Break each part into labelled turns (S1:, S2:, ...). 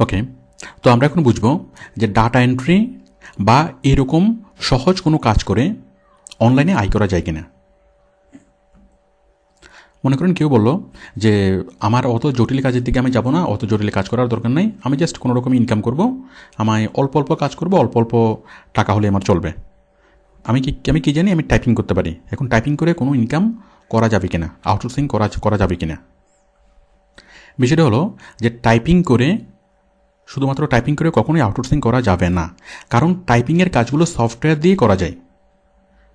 S1: ওকে তো আমরা এখন বুঝব যে ডাটা এন্ট্রি বা এরকম সহজ কোনো কাজ করে অনলাইনে আয় করা যায় কিনা। মনে করেন কেউ বলল যে আমার অত জটিল কাজের দিকে আমি যাব না, অত জটিল কাজ করার দরকার নেই, আমি জাস্ট কোনো রকম ইনকাম করব, আমায় অল্প অল্প কাজ করব, অল্প অল্প টাকা হলে আমার চলবে। আমি কি আমি কি জানি, আমি টাইপিং করতে পারি। এখন টাইপিং করে কোনো ইনকাম করা যাবে কিনা আউটসোর্সিং করা করা যাবে কিনা। বিষয়টা হলো যে টাইপিং করে শুধুমাত্র টাইপিং করে কখনোই আউটসোর্সিং করা যাবে না। কারণ টাইপিংয়ের কাজগুলো সফটওয়্যার দিয়ে করা যায়।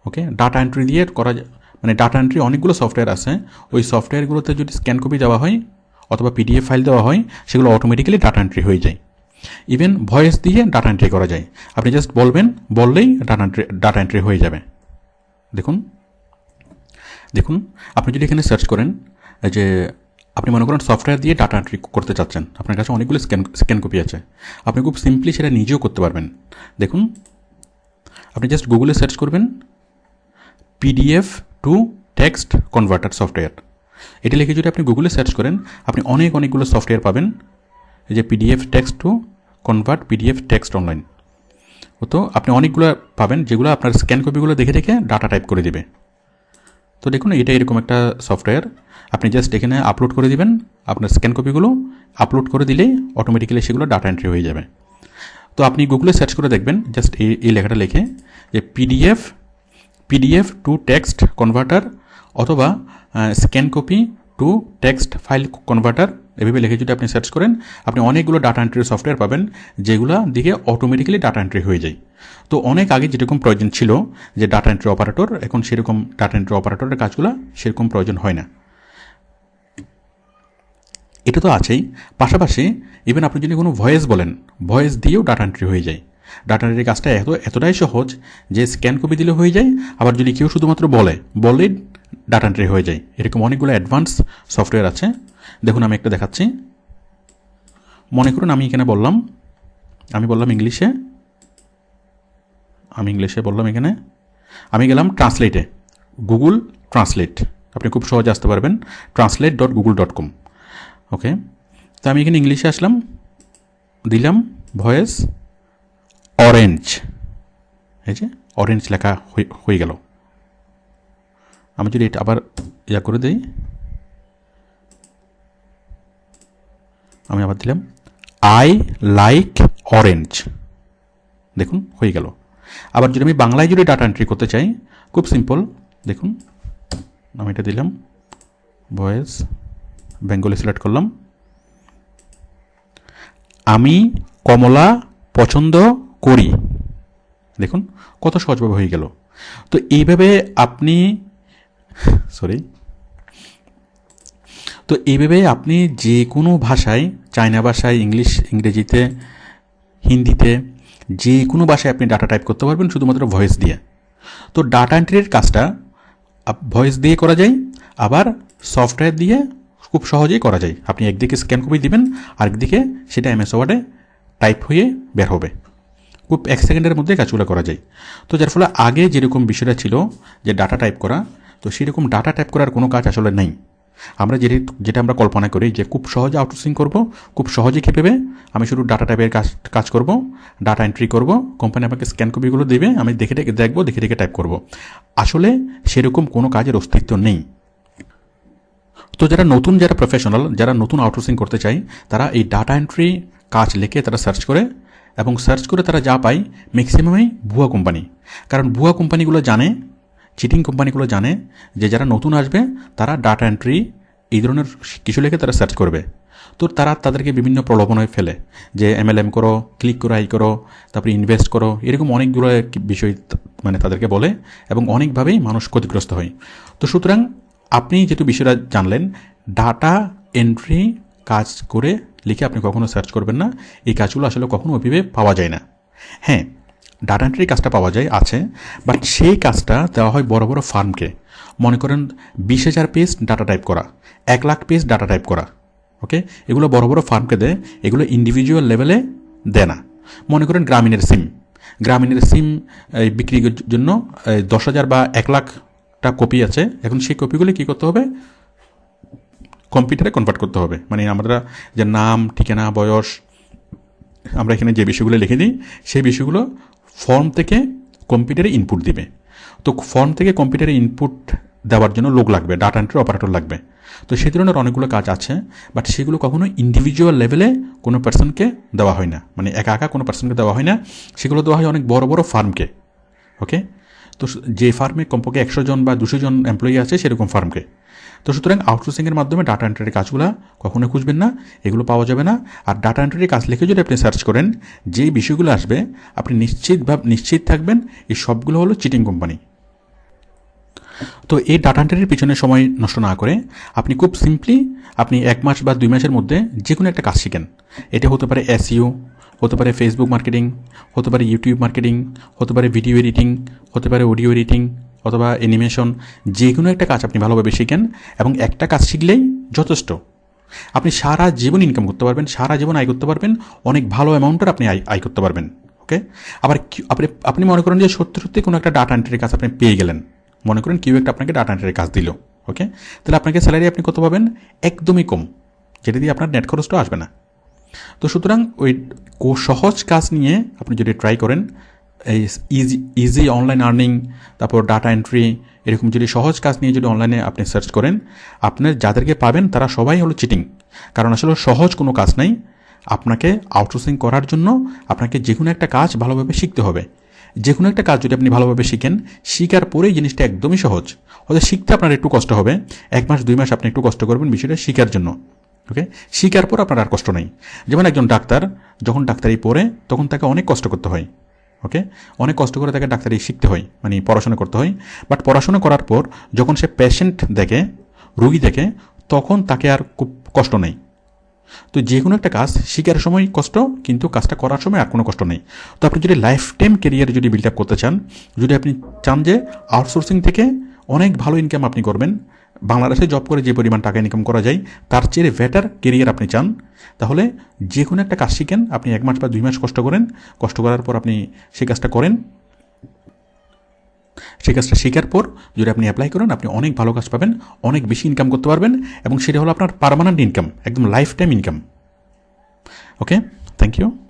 S1: ওকে ডাটা এন্ট্রি দিয়ে করা মানে ডাটা এন্ট্রি অনেকগুলো সফটওয়্যার আছে। ওই সফটওয়্যারগুলোতে যদি স্ক্যান কপি দেওয়া হয় অথবা পিডিএফ ফাইল দেওয়া হয়, সেগুলো অটোমেটিক্যালি ডাটা এন্ট্রি হয়ে যায়। ইভেন ভয়েস দিয়ে ডাটা এন্ট্রি করা যায়। আপনি জাস্ট বলবেন, বললেই ডাটা এন্ট্রি ডাটা এন্ট্রি হয়ে যাবে। দেখুন। দেখুন, আপনি যদি এখানে সার্চ করেন যে আপনি মনে করেন সফটওয়্যার দিয়ে ডাটা এন্ট্রি করতে চাচ্ছেন, আপনার কাছে অনেকগুলো স্ক্যান স্ক্যান কপি আছে। আপনি খুব সিম্পলি সেটা নিজেও করতে পারবেন। দেখুন, আপনি জাস্ট গুগলে সার্চ করবেন PDF to text converter software এটি লিখে যদি আপনি গুগলে সার্চ করেন, আপনি অনেক অনেকগুলো সফটওয়্যার পাবেন। এই যে PDF text to convert PDF text online তো আপনি অনেকগুলো পাবেন, যেগুলো আপনার স্ক্যান কপিগুলো দেখে দেখে ডাটা টাইপ করে দিবে। তো দেখুন, এটা এরকম একটা সফটওয়্যার আপনি জাস্ট এখানে আপলোড করে দিবেন, আপনার স্ক্যান কপিগুলো আপলোড করে দিলেই অটোমেটিক্যালি সেগুলো ডাটা এন্ট্রি হয়ে যাবে। তো আপনি গুগলে সার্চ করে দেখবেন জাস্ট এই এই লেখাটা লিখে যে PDF PDF to text converter অথবা scan copy to text file converter এভাবে লিখে যদি আপনি সার্চ করেন, আপনি অনেকগুলো ডাটা এন্ট্রির সফটওয়্যার পাবেন, যেগুলো দিকে অটোমেটিক্যালি ডাটা এন্ট্রি হয়ে যায়। তো অনেক আগে যেরকম প্রয়োজন ছিল যে ডাটা এন্ট্রি অপারেটর এখন সেরকম ডাটা এন্ট্রি অপারেটরের কাজগুলো সেরকম প্রয়োজন হয় না। এটা তো আছেই। পাশাপাশি ইভেন আপনি যদি কোনো ভয়েস বলেন ভয়েস দিয়েও ডাটা এন্ট্রি হয়ে যায়। ডাটা এন্ট্রির কাজটা এত, এতটাই সহজ যে স্ক্যান কপি দিলে হয়ে যায়, আবার যদি কেউ শুধুমাত্র বলে বললেই ডাটা এন্ট্রি হয়ে যায়। এরকম অনেকগুলো অ্যাডভান্স সফটওয়্যার আছে। দেখুন, আমি একটা দেখাচ্ছি। মনে করুন, আমি এখানে বললাম, আমি বললাম ইংলিশে আমি ইংলিশে বললাম এখানে, আমি গেলাম ট্রান্সলেটে গুগল ট্রান্সলেট আপনি খুব সহজে আসতে পারবেন translate dot Google dot com okay তো আমি এখানে ইংলিশে আসলাম, দিলাম, ভয়েস অরেঞ্জ এই যে অরেঞ্জ লেখা হয়ে- গেল। আমি যদি এটা আবার ইয়া করে দিই, আমি আবার দিলাম আই লাইক অরেঞ্জ দেখুন, হয়ে গেল। আবার যদি আমি বাংলায় যদি ডাটা এন্ট্রি করতে চাই, খুব সিম্পল দেখুন, আমি এটা দিলাম ভয়েস বেঙ্গলি সিলেক্ট করলাম। আমি কমলা পছন্দ করি। দেখুন, কত সহজভাবে হয়ে গেল। তো এইভাবে আপনি সরি তো এইভাবে আপনি যে কোনো ভাষায়, চায়না ভাষায়, ইংলিশ, ইংরেজিতে, হিন্দিতে যে কোনো ভাষায় আপনি ডাটা টাইপ করতে পারবেন শুধুমাত্র ভয়েস দিয়ে। তো ডাটা এন্ট্রির কাজটা ভয়েস দিয়ে করা যায়, আবার সফটওয়্যার দিয়ে খুব সহজেই করা যায়। আপনি একদিকে স্ক্যান কপি দিবেন, আরেকদিকে সেটা এমএস ওয়ার্ডে টাইপ হয়ে বের হবে। খুব এক সেকেন্ডের মধ্যে কাজগুলো করা যায়। তো যার ফলে আগে যেরকম বিষয়টা ছিল যে ডাটা টাইপ করা তো সেরকম ডাটা টাইপ করার কোনো কাজ আসলে নেই। আমরা যেটি, যেটা আমরা কল্পনা করি যে খুব সহজে আউটসোর্সিং করব, খুব সহজে খেপেবে আমি শুধু ডাটা টাইপের কাজ কাজ করব ডাটা এন্ট্রি করব কোম্পানি আমাকে স্ক্যান কপিগুলো দেবে, আমি দেখে দেখে দেখব, দেখে দেখে টাইপ করব। আসলে সেরকম কোনো কাজের অস্তিত্ব নেই। তো যারা নতুন, যারা প্রফেশনাল যারা নতুন আউটসোর্সিং করতে চায়, তারা এই ডাটা এন্ট্রি কাজ লিখে তারা সার্চ করে এবং সার্চ করে তারা যা পায় ম্যাক্সিমামই ভুয়া কোম্পানি কারণ ভুয়া কোম্পানিগুলো জানে চিটিং কোম্পানিগুলো জানে যে যারা নতুন আসবে, তারা ডাটা এন্ট্রি এই ধরনের কিছু লেখে তারা সার্চ করবে। তো তারা তাদেরকে বিভিন্ন প্রলোভনায় ফেলে যে এমএলএম করো ক্লিক করো আই করো, তারপরে ইনভেস্ট করো, এরকম অনেকগুলো বিষয় মানে তাদেরকে বলে এবং অনেকভাবেই মানুষ ক্ষতিগ্রস্ত হয়। তো সুতরাং আপনি যেহেতু বিষয়টা জানলেন ডাটা এন্ট্রি কাজ করে লিখে আপনি কখনো সার্চ করবেন না। এই কাজগুলো আসলে কখনো ওইভাবে পাওয়া যায় না। হ্যাঁ ডাটা এন্ট্রি কাজটা পাওয়া যায়, আছে বাট সেই কাজটা দেওয়া হয় বড় বড় ফার্মকে। মনে করেন বিশ হাজার পেজ ডাটা টাইপ করা, এক লাখ পেজ ডাটা টাইপ করা ওকে এগুলো বড় বড় ফার্মকে দেয়, এগুলো ইন্ডিভিজুয়াল লেভেলে দেয় না। মনে করেন গ্রামীণের সিম গ্রামীণের সিম বিক্রির জন্য দশ হাজার বা এক লাখটা কপি আছে, এখন সেই কপিগুলি কী করতে হবে? কম্পিউটারে কনভার্ট করতে হবে। মানে আমরা যে নাম, ঠিকানা, বয়স, আমরা এখানে যে বিষয়গুলো লিখে দিই, সেই বিষয়গুলো ফর্ম থেকে কম্পিউটারে ইনপুট দিবে। তো ফর্ম থেকে কম্পিউটারে ইনপুট দেওয়ার জন্য লোক লাগবে ডাটা এন্ট্রি অপারেটর লাগবে। তো সেই ধরনের অনেকগুলো কাজ আছে বাট সেগুলো কখনো ইন্ডিভিজুয়াল লেভেলে কোনো পার্সনকে দেওয়া হয় না। মানে একা একা কোনো পার্সনকে দেওয়া হয় না। সেগুলো দেওয়া হয় অনেক বড় বড় ফার্মকে ওকে তো যে ফার্মে কমপক্ষে একশো জন বা দুশো জন এমপ্লয়ি আছে, সেরকম ফার্মকে তো সুতরাং আউটসোর্সিংয়ের মাধ্যমে ডাটা এন্ট্রির কাজগুলো কখনো খুঁজবেন না, এগুলো পাওয়া যাবে না। আর ডাটা এন্ট্রির কাজ লিখে যদি আপনি সার্চ করেন, যে বিষয়গুলো আসবে, আপনি নিশ্চিত ভাব নিশ্চিত থাকবেন এই সবগুলো হলো চিটিং কোম্পানি তো এই ডাটা এন্ট্রির পিছনে সময় নষ্ট না করে আপনি খুব সিম্পলি আপনি এক মাস বা দুই মাসের মধ্যে যে কোনো একটা কাজ শিখেন। এটা হতে পারে এসইও হতে পারে ফেসবুক মার্কেটিং হতে পারে ইউটিউব মার্কেটিং হতে পারে ভিডিও এডিটিং হতে পারে অডিও এডিটিং অথবা অ্যানিমেশন যে কোনো একটা কাজ আপনি ভালোভাবে শিখেন এবং একটা কাজ শিখলেই যথেষ্ট। আপনি সারা জীবন ইনকাম করতে পারবেন, সারা জীবন আয় করতে পারবেন, অনেক ভালো অ্যামাউন্টের আপনি আয় আয় করতে পারবেন ওকে আবার আপনি আপনি মনে করেন যে সত্যি সত্যি কোনো একটা ডাটা এন্ট্রির কাজ আপনি পেয়ে গেলেন। মনে করেন কেউ একটা আপনাকে ডাটা এন্ট্রির কাজ দিল ওকে তাহলে আপনাকে স্যালারি আপনি কত পাবেন? একদমই কম, যেটা দিয়ে আপনার নেট খরচটা আসবে না। তো সুতরাং ওই সহজ কাজ নিয়ে আপনি যদি ট্রাই করেন, এই ইজি ইজি অনলাইন আর্নিং তারপর ডাটা এন্ট্রি এরকম যদি সহজ কাজ নিয়ে যদি অনলাইনে আপনি সার্চ করেন, আপনার যাদেরকে পাবেন তারা সবাই হলো চিটিং কারণ আসলে সহজ কোনো কাজ নাই। আপনাকে আউটসোর্সিং করার জন্য আপনাকে যে কোনো একটা কাজ ভালোভাবে শিখতে হবে। যে কোনো একটা কাজ যদি আপনি ভালোভাবে শিখেন, শিখার পরেই জিনিসটা একদমই সহজ। হয়তো শিখতে আপনার একটু কষ্ট হবে, এক মাস, দুই মাস আপনি একটু কষ্ট করবেন বিষয়টা শিখার জন্য। ওকে শিকার পর আপনার আর কষ্ট নেই। যেমন একজন ডাক্তার, যখন ডাক্তারি পড়ে, তখন তাকে অনেক কষ্ট করতে হয়। ওকে অনেক কষ্ট করে তাকে ডাক্তারি শিখতে হয় মানে পড়াশোনা করতে হয়। বাট পড়াশোনা করার পর, যখন সে পেশেন্ট দেখে, রুগী দেখে, তখন তাকে আর খুব কষ্ট নেই। তো যে কোনো একটা কাজ শিকার সময় কষ্ট, কিন্তু কাজটা করার সময় আর কোনো কষ্ট নেই। তো আপনি যদি লাইফ টাইম কেরিয়ার যদি বিল্ড আপ করতে চান, যদি আপনি চান যে আউটসোর্সিং থেকে অনেক ভালো ইনকাম আপনি করবেন বাংলাদেশে জব করে যে পরিমাণ টাকা ইনকাম করা যায়, তার চেয়ে বেটার কেরিয়ার আপনি চান। তাহলে যে কোনো একটা কাজ শিখেন, আপনি এক মাস বা দুই মাস কষ্ট করেন। কষ্ট করার পর আপনি সেই কাজটা করেন। সেই কাজটা শেখার পর যদি আপনি অ্যাপ্লাই করেন, আপনি অনেক ভালো কাজ পাবেন, অনেক বেশি ইনকাম করতে পারবেন এবং সেটা হলো আপনার পার্মানেন্ট ইনকাম একদম life time income okay thank you